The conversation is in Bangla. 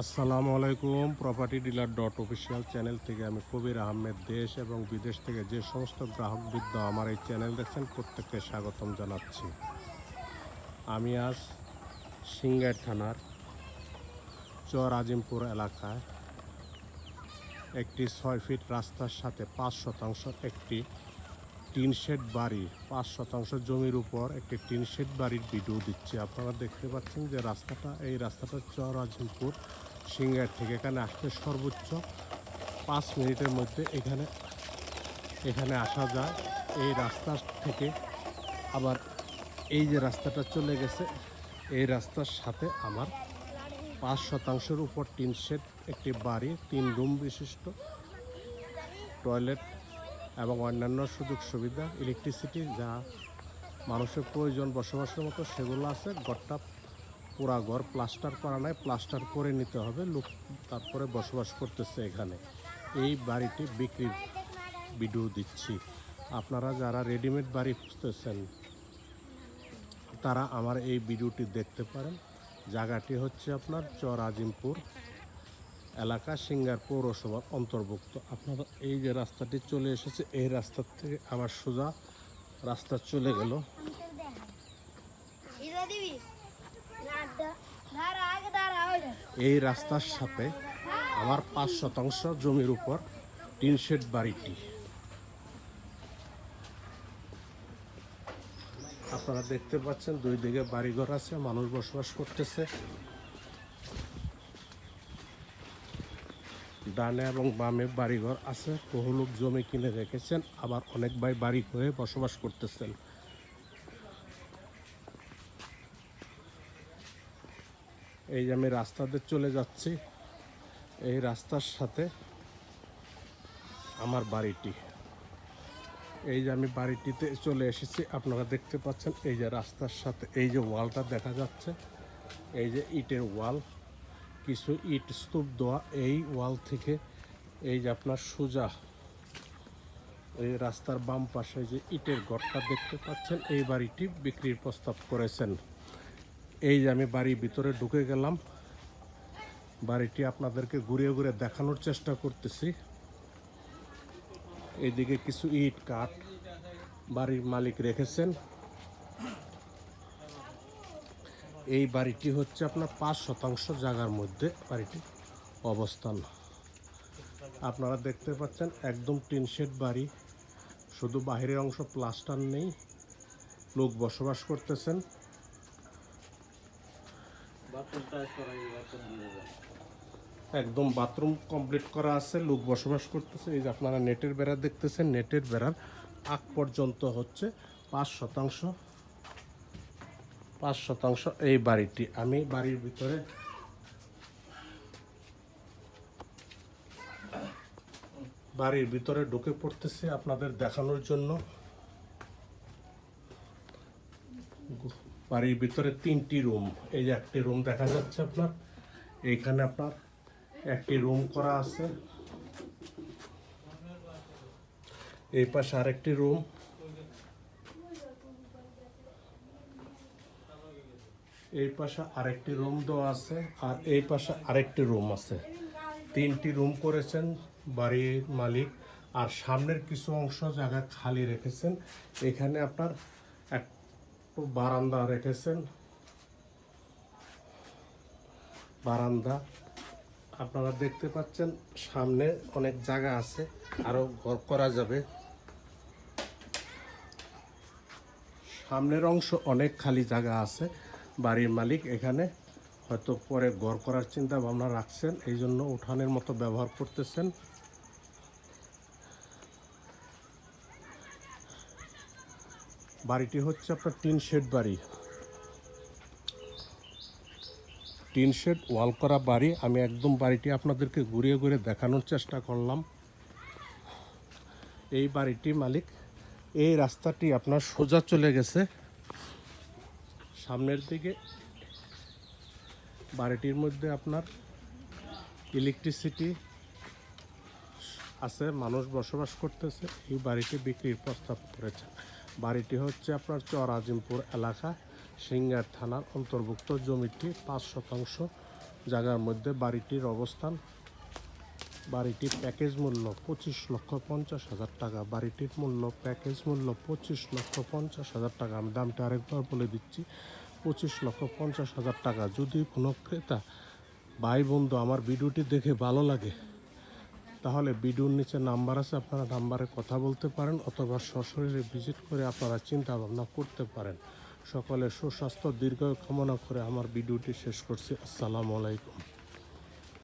আসসালামু আলাইকুম। Property dealer dot official channel থেকে আমি কবির আহমেদ দেশ এবং বিদেশ থেকে যে সমস্ত গ্রাহকবৃন্দ আমার এই চ্যানেল দেখছেন, প্রত্যেককে স্বাগতম জানাচ্ছি। আমি আজ সিঙ্গার থানার চর আজিমপুর এলাকায় একটি ছয় ফিট রাস্তার সাথে পাঁচ শতাংশ একটি টিন শেড বাড়ি, পাঁচ শতাংশ জমির উপর একটি টিন শেড বাড়ির ভিডিও দিচ্ছে। আপনারা দেখতে পাচ্ছেন যে রাস্তাটা, এই রাস্তাটা চর আজিমপুর সিঙ্গার থেকে এখানে আসতে সর্বোচ্চ পাঁচ মিনিটের মধ্যে এখানে এখানে আসা যায়। এই রাস্তা থেকে আবার এই যে রাস্তাটা চলে গেছে, এই রাস্তার সাথে আমার পাঁচ শতাংশের উপর টিন শেড, একটি বাড়ি, তিন রুম বিশিষ্ট, টয়লেট এবং অন্যান্য সুযোগ সুবিধা, ইলেকট্রিসিটি যা মানুষের প্রয়োজন বসবাসের মতো, সেগুলো আছে। ঘরটা পুরা ঘর প্লাস্টার করা নাই, প্লাস্টার করে নিতে হবে, লোক তারপরে বসবাস করতেছে এখানে। এই বাড়িটি বিক্রির ভিডিও দিচ্ছি। আপনারা যারা রেডিমেড বাড়ি খুঁজতেছেন, তারা আমার এই ভিডিওটি দেখতে পারেন। জায়গাটি হচ্ছে আপনার চর আজিমপুর এলাকা, সিঙ্গার পৌরসভার অন্তর্ভুক্ত। আপনারা এই যে রাস্তাটি চলে এসেছে, এই রাস্তার থেকে আবার সোজা রাস্তা চলে গেল। এই রাস্তার সাথে আমার পাঁচ শতাংশ জমির উপর টিন শেড বাড়িটি। আপনারা দেখতে পাচ্ছেন দুই দিকে বাড়িঘর আছে, মানুষ বসবাস করতেছে। ডানে এবং বামে বাড়িঘর আছে, বহু লোক জমি কিনে রেখেছেন, আবার অনেক ভাই বাড়ি হয়ে বসবাস করতেছেন। এই যে আমি রাস্তাতে চলে যাচ্ছি, এই রাস্তার সাথে আমার বাড়িটি। এই যে আমি বাড়িটিতে চলে এসেছি, আপনারা দেখতে পাচ্ছেন এই যে রাস্তার সাথে এই যে ওয়ালটা দেখা যাচ্ছে, এই যে ইটের ওয়াল। কিছু ইট স্তূপ দেওয়া এই ওয়াল থেকে এই যে আপনার সোজা এই রাস্তার বাম পাশে যে ইটের ঘরটা দেখতে পাচ্ছেন, এই বাড়িটি বিক্রির প্রস্তাব করেছেন। এই যে আমি বাড়ির ভিতরে ঢুকে গেলাম, বাড়িটি আপনাদেরকে ঘুরে ঘুরে দেখানোর চেষ্টা করতেছি। এইদিকে কিছু ইট কাঠ বাড়ির মালিক রেখেছেন। এই বাড়িটি হচ্ছে আপনার পাঁচ শতাংশ জায়গার মধ্যে বাড়িটি অবস্থান। আপনারা দেখতে পাচ্ছেন একদম টিন শেড বাড়ি, শুধু বাহিরের অংশ প্লাস্টার নেই, লোক বসবাস করতেছেন। একদম বাথরুম কমপ্লিট করা আছে, লোক বসবাস করতেছে। এই যে আপনারা নেটের বেড়া দেখতেছেন, নেটের বেড়ার আগ পর্যন্ত হচ্ছে পাঁচ শতাংশ পাঁচ শতাংশ এই বাড়িটি। আমি বাড়ির ভিতরে বাড়ির ভিতরে ঢুকে পড়তেছি আপনাদের দেখানোর জন্য। বাড়ির ভিতরে তিনটি রুম। এই যে একটি রুম দেখা যাচ্ছে আপনার, এইখানে আপনার একটি রুম করা আছে। এই পাশে আরেকটি রুম। এই পাশে আরেকটি রুম দেওয়া আছে আর এই পাশে আরেকটি রুম আছে। তিনটি রুম করেছেন বাড়ির মালিক আর সামনের কিছু অংশ জায়গা খালি রেখেছেন। এখানে আপনার বারান্দা রেখেছেন। বারান্দা, আপনারা দেখতে পাচ্ছেন, সামনে অনেক জায়গা আছে, আরও ঘর করা যাবে। সামনের অংশ অনেক খালি জায়গা আছে, বাড়ির মালিক এখানে, হয়তো পরে ঘর করার চিন্তা ভাবনা রাখছেন এই জন্য উঠানের মতো ব্যবহার করতেছেন। বাড়িটি হচ্ছে আপনার টিন শেড বাড়ি। টিন শেড, ওয়াল করা বাড়ি। আমি একদম বাড়িটি আপনাদেরকে ঘুরিয়ে ঘুরে দেখানোর চেষ্টা করলাম। এই বাড়িটি মালিক, এই রাস্তাটি আপনার সোজা চলে গেছে। সামনের দিকে বাড়িটির মধ্যে আপনার ইলেকট্রিসিটি আছে, মানুষ বসবাস করতেছে। এই বাড়িটি বিক্রির প্রস্তাব করেছে। বাড়িটি হচ্ছে আপনার চর আজিমপুর এলাকা, সিঙ্গার থানার অন্তর্ভুক্ত। জমিটি পাঁচ শতাংশ জায়গার মধ্যে বাড়িটির অবস্থান। বাড়িটির প্যাকেজ মূল্য পঁচিশ লক্ষ পঞ্চাশ হাজার টাকা। বাড়িটির মূল্য প্যাকেজ মূল্য পঁচিশ লক্ষ পঞ্চাশ হাজার টাকা। আমি দামটা আরেকবার বলে দিচ্ছি, পঁচিশ লক্ষ পঞ্চাশ হাজার টাকা। যদি কোনো ক্রেতা, ভাই, বন্ধু আমার ভিডিওটি দেখে ভালো লাগে তাহলে ভিডিওর নিচে নাম্বার আছে, আপনারা নাম্বারে কথা বলতে পারেন অথবা সশরীরে ভিজিট করে আপনারা চিন্তা ভাবনা করতে পারেন। সকলে সুস্বাস্থ্য দীর্ঘ কামনা করে আমার ভিডিওটি শেষ করছি। আসসালামু আলাইকুম।